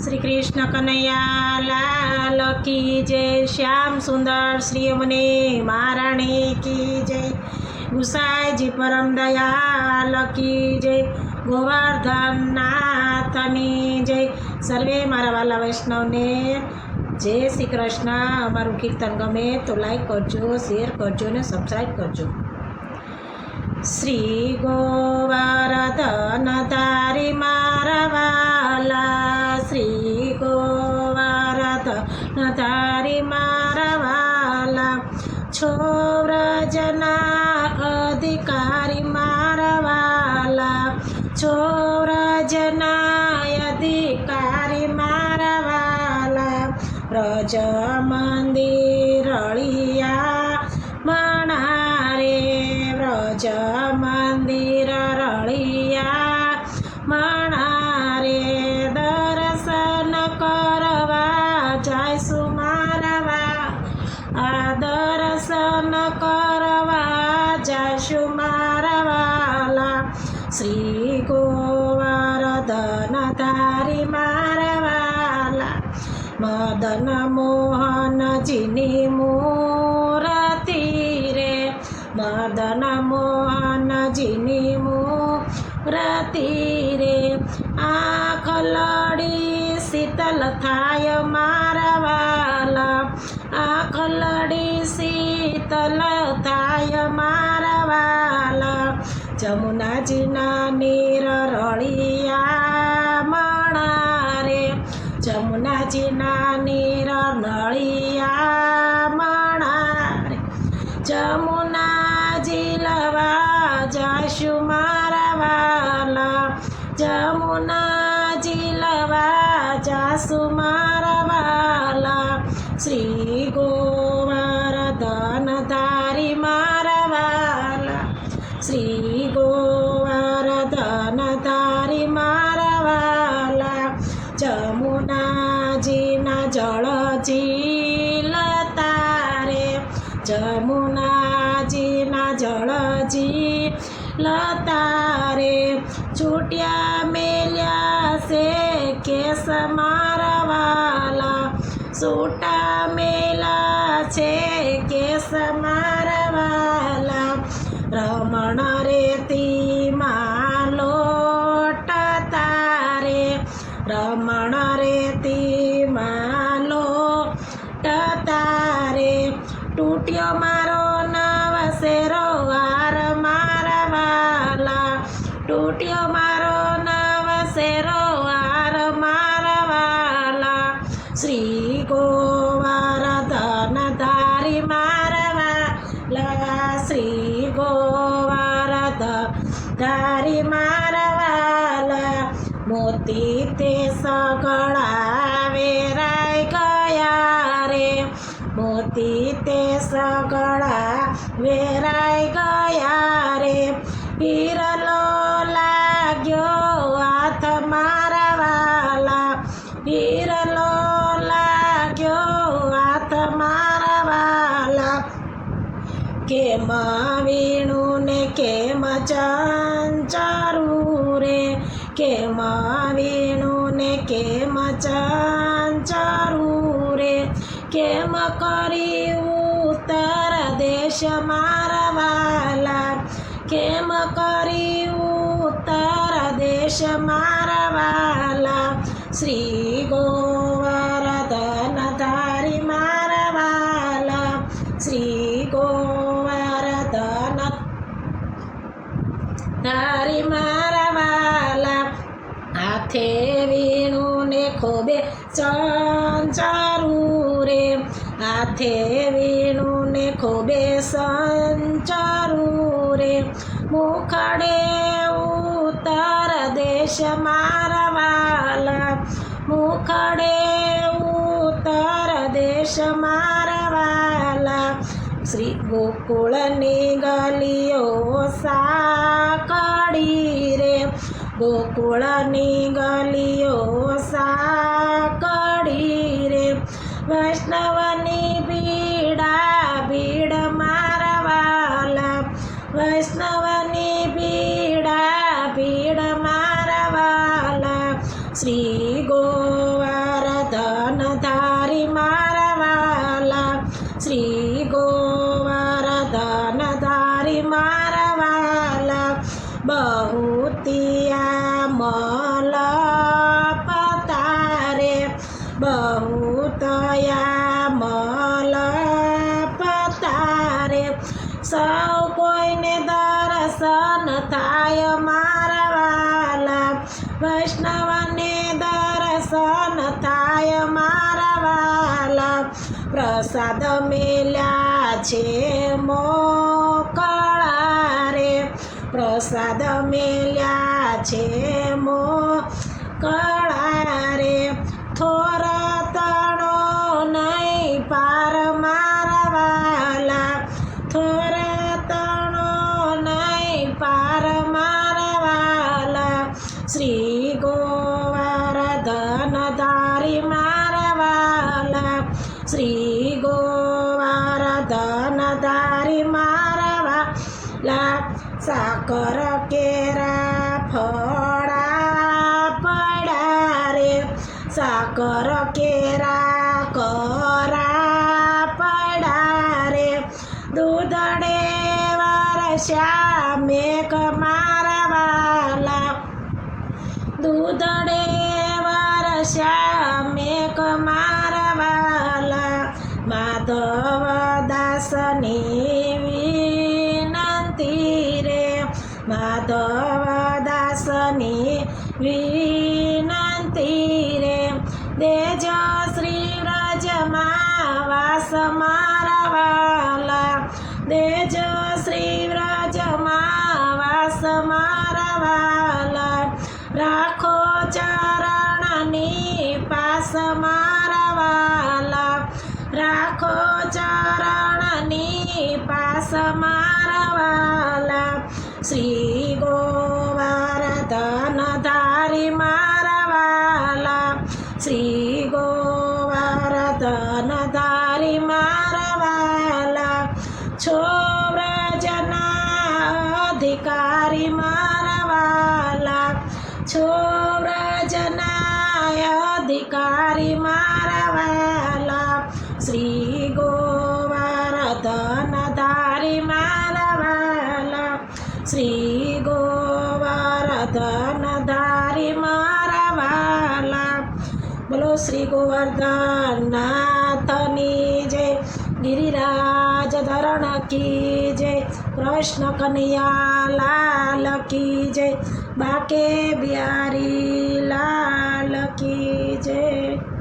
શ્રી કૃષ્ણ કનૈયા લાલ કી જય. શ્યામ સુંદર શ્રી અમને મહારાણી કી જય. ગુસાઈજી પરમ દયાલ કી જય. ગોવર્ધન નાથની જય. સર્વે મારા વાલા વૈષ્ણવને જય શ્રી કૃષ્ણ. અમારું કીર્તન ગમે તો લાઈક કરજો શેર કરજો ને સબસ્ક્રાઈબ કરજો. શ્રી ગોવર્ધન તારી મારા વાલા. છો વ્રજના અધિકારી મારવાલા છો વ્રજના અધિકારી મારવાલા વ્રજ મંદિર રળિયા મદન મોહનજીની મૂરતિ રે મદન મોહનજીની મૂરતિ રે આંખ લડી શીતલ થાય મારવાલા આંખ લડી શીતલ થાય મારવાલા જમુનાજીના નીર રળિયા જમુનાજીના નીર નળિયા મણા. રે જમુનાજી લવા જાશું મારા વાલા. જમુનાજી લવા જાશું મારા શ્રી જમુનાજીના જળ ઝીલ તારે જમુનાજીના જળ ઝીલ તારે છૂટ્યા મેલ્યા છે કેસ મારવાલા છૂટા મેલા છે કેસ મારવાલા રમણ રેતી માલો તારે તૂટ્યો મારો નવ શેરો, વાર મારા વાલા. તૂટ્યો મારો નવ શેરો, વાર મારા વાલા. શ્રી વેરાઈ ગયા રે. હિરલો લાગ્યો હાથ મારા વાલા. હિરલો લાગ્યો હાથ મારા વાલા. કેમ વીણું ને કેમ ચંચરું રે? કેમ વીણું ને કેમ ચંચરું રે? કેમ કરી ઉત્તર દેશ મારા વાલા, કેમ કરી ઉત્તર દેશ મારા વાલા? શ્રી ગોવર્ધન ધારી મારા વાલા, શ્રી ગોવર્ધન ધારી મારા વાલા. હાથે સંચારું રે, હાથે વીણું ને ખોબે સંચારું રે. મુખડે ઉત્તર દેશ મારા વાલા. મુખડે ઉત્તર દેશ મારા વાલા. શ્રી ગોકુળની ગલીઓ સાકડી રે. ગોકુળની ગલીઓ સાકડી બહુતયા મલ પતારે સૌ કોઈને દર્શન થાય મારા વાલા વૈષ્ણવને દર્શન થાય મારા વાલા પ્રસાદ મેલ્યા છે મો કળારે પ્રસાદ મેલ્યા છે મો કળા થોર તણો નહીં પાર મારા વાલા થોર તણો નહીં પાર મારા વાલા શ્રી ગોવર્ધન ધારી મારા વાલા શ્રી ગોવર્ધન ધારી મારા વાલા કેરા કરા પડા રે દૂધડે વરસ્યા મેઘ મારવાલા. દૂધડે વરસ્યા મેઘ મારવાલા. માધવ દાસની વિનંતી રે. માધવ દાસની વિનંતી દેજો શ્રી વ્રજમાં વાસ મારા વાલા દેજો શ્રી વ્રજમાં વાસ મારા વાલા રાખો ચરણની પાસ મારા વાલા રાખો ચરણની પાસ મારા વાલા શ્રી ગોવર્ધન ધારી ગોવર્ધન ધારી મારવાલા છો વ્રજના અધિકારી મારવાલા છો વ્રજના અધિકારી મારવાલા શ્રી શ્રી ગોવર્ધન નાથની જય ગિરિરાજ ધરણ કી જય કૃષ્ણ કનૈયા લાલ કી જય બાકે બિહારી લાલ કી જય